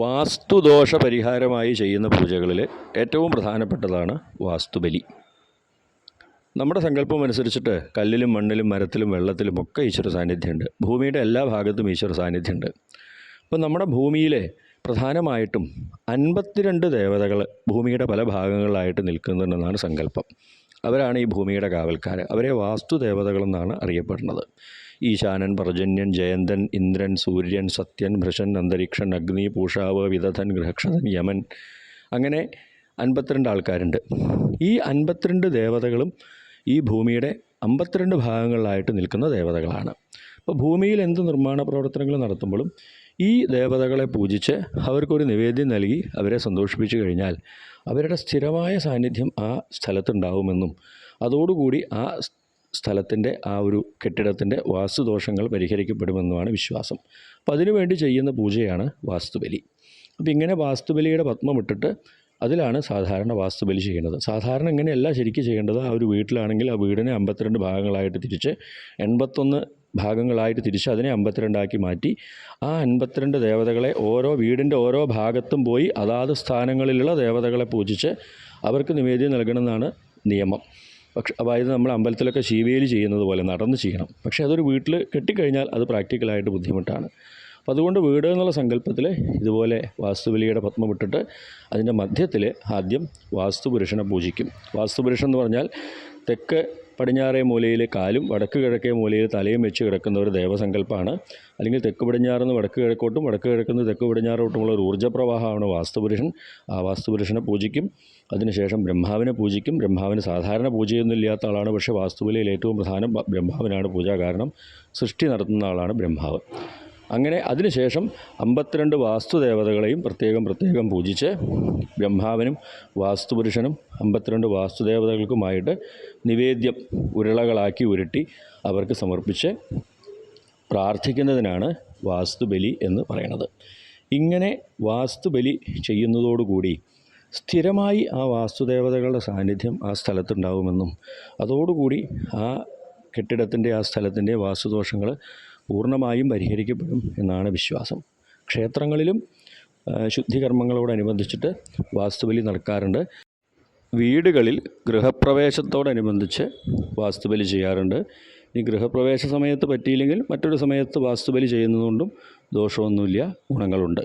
വാസ്തുദോഷ പരിഹാരമായി ചെയ്യുന്ന പൂജകളിൽ ഏറ്റവും പ്രധാനപ്പെട്ടതാണ് വാസ്തുബലി. നമ്മുടെ സങ്കല്പം അനുസരിച്ചിട്ട് കല്ലിലും മണ്ണിലും മരത്തിലും വെള്ളത്തിലും ഒക്കെ ഈശ്വര സാന്നിധ്യമുണ്ട്. ഭൂമിയുടെ എല്ലാ ഭാഗത്തും ഈശ്വര സാന്നിധ്യമുണ്ട്. അപ്പോൾ നമ്മുടെ ഭൂമിയിലെ പ്രധാനമായിട്ടും അൻപത്തിരണ്ട് ദേവതകൾ ഭൂമിയുടെ പല ഭാഗങ്ങളിലായിട്ട് നിൽക്കുന്നുണ്ടെന്നാണ് സങ്കല്പം. അവരാണ് ഈ ഭൂമിയുടെ കാവൽക്കാർ അവരെ വാസ്തുദേവതകളെന്നാണ് അറിയപ്പെടുന്നത്. ഈശാനൻ പർജന്യൻ ജയന്തൻ ഇന്ദ്രൻ സൂര്യൻ സത്യൻ ഭൃഷൻ അന്തരീക്ഷൻ അഗ്നി പൂഷാവ് വിദധൻ ഗൃഹക്ഷതൻ യമൻ. അങ്ങനെ അൻപത്തിരണ്ട് ആൾക്കാരുണ്ട്. ഈ അൻപത്തിരണ്ട് ദേവതകളും ഈ ഭൂമിയുടെ അമ്പത്തിരണ്ട് ഭാഗങ്ങളിലായിട്ട് നിൽക്കുന്ന ദേവതകളാണ്. അപ്പോൾ ഭൂമിയിൽ എന്ത് നിർമ്മാണ പ്രവർത്തനങ്ങൾ നടത്തുമ്പോഴും ഈ ദേവതകളെ പൂജിച്ച് അവർക്കൊരു നിവേദ്യം നൽകി അവരെ സന്തോഷിപ്പിച്ചു കഴിഞ്ഞാൽ അവരുടെ സ്ഥിരമായ സാന്നിധ്യം ആ സ്ഥലത്തുണ്ടാവുമെന്നും അതോടുകൂടി ആ സ്ഥലത്തിന്റെ ആ ഒരു കെട്ടിടത്തിന്റെ വാസ്തുദോഷങ്ങൾ പരിഹരിക്കപ്പെടുമെന്നുമാണ് വിശ്വാസം. അപ്പോൾ അതിനുവേണ്ടി ചെയ്യുന്ന പൂജയാണ് വാസ്തുബലി. അപ്പോൾ ഇങ്ങനെ വാസ്തുബലിയുടെ പത്മം ഇട്ടിട്ട് അതിലാണ് സാധാരണ വാസ്തുബലി ചെയ്യുന്നത്. സാധാരണ ഇങ്ങനെയല്ല ശരിക്കും ചെയ്യേണ്ടത്. ആ ഒരു വീട്ടിലാണെങ്കിൽ ആ വീടിനെ അമ്പത്തിരണ്ട് ഭാഗങ്ങളായിട്ട് തിരിച്ച് എൺപത്തൊന്ന് ഭാഗങ്ങളായിട്ട് തിരിച്ച് അതിനെ അമ്പത്തിരണ്ടാക്കി മാറ്റി ആ അൻപത്തിരണ്ട് ദേവതകളെ ഓരോ വീടിന്റെ ഓരോ ഭാഗത്തും പോയി അതാത് സ്ഥാനങ്ങളിലുള്ള ദേവതകളെ പൂജിച്ച് അവർക്ക് നിവേദ്യം നൽകണമെന്നാണ് നിയമം. പക്ഷെ അതായത് നമ്മൾ അമ്പലത്തിലൊക്കെ ശീവേലി ചെയ്യുന്നത് പോലെ നടന്ന് ചെയ്യണം. പക്ഷേ അതൊരു വീട്ടിൽ കെട്ടിക്കഴിഞ്ഞാൽ അത് പ്രാക്ടിക്കലായിട്ട് ബുദ്ധിമുട്ടാണ്. അപ്പോൾ അതുകൊണ്ട് വീട് എന്നുള്ള സങ്കല്പത്തിൽ ഇതുപോലെ വാസ്തുബലിയുടെ പത്മം ഇട്ടിട്ട് അതിന്റെ മധ്യത്തിൽ ആദ്യം വാസ്തുപുരുഷനെ പൂജിക്കും. വാസ്തുപുരുഷൻ എന്ന് പറഞ്ഞാൽ തെക്ക് പടിഞ്ഞാറേ മൂലയിൽ കാലും വടക്ക് കിഴക്കേ മൂലയിൽ തലയും വെച്ച് കിടക്കുന്ന ഒരു ദേവസങ്കല്പമാണ് അല്ലെങ്കിൽ തെക്ക് പടിഞ്ഞാറുനിന്ന് വടക്ക് കിഴക്കോട്ടും വടക്ക് കിഴക്കുന്ന തെക്ക് പടിഞ്ഞാറോട്ടുമുള്ള ഒരു ഊർജപ്രവാഹമാണ് വാസ്തുപുരുഷൻ. ആ വാസ്തുപുരുഷനെ പൂജിക്കും. അതിനുശേഷം ബ്രഹ്മാവിനെ പൂജിക്കും. ബ്രഹ്മാവിന് സാധാരണ പൂജയൊന്നും ഇല്ലാത്ത ആളാണ്. പക്ഷേ വാസ്തുവിലയിൽ ഏറ്റവും പ്രധാനം ബ്രഹ്മാവിനാണ് പൂജ. കാരണം സൃഷ്ടി നടത്തുന്ന ആളാണ് ബ്രഹ്മാവ്. അങ്ങനെ അതിനുശേഷം അമ്പത്തിരണ്ട് വാസ്തുദേവതകളെയും പ്രത്യേകം പ്രത്യേകം പൂജിച്ച് ബ്രഹ്മാവിനും വാസ്തുപുരുഷനും അമ്പത്തിരണ്ട് വാസ്തുദേവതകൾക്കുമായിട്ട് നിവേദ്യം ഉരുളകളാക്കി ഉരുട്ടി അവർക്ക് സമർപ്പിച്ച് പ്രാർത്ഥിക്കുന്നതിനാണ് വാസ്തുബലി എന്ന് പറയുന്നത്. ഇങ്ങനെ വാസ്തുബലി ചെയ്യുന്നതോടുകൂടി സ്ഥിരമായി ആ വാസ്തുദേവതകളുടെ സാന്നിധ്യം ആ സ്ഥലത്തുണ്ടാവുമെന്നും അതോടുകൂടി ആ കെട്ടിടത്തിന്റെ ആ സ്ഥലത്തിന്റെ വാസ്തുദോഷങ്ങൾ പൂർണമായും പരിഹരിക്കപ്പെടും എന്നാണ് വിശ്വാസം. ക്ഷേത്രങ്ങളിലും ശുദ്ധികർമ്മങ്ങളോടനുബന്ധിച്ചിട്ട് വാസ്തുബലി നടക്കാറുണ്ട്. വീടുകളിൽ ഗൃഹപ്രവേശത്തോടനുബന്ധിച്ച് വാസ്തുബലി ചെയ്യാറുണ്ട്. ഈ ഗൃഹപ്രവേശ സമയത്ത് പറ്റിയില്ലെങ്കിൽ മറ്റൊരു സമയത്ത് വാസ്തുബലി ചെയ്യുന്നതുകൊണ്ടും ദോഷമൊന്നുമില്ല ഗുണങ്ങളുണ്ട്.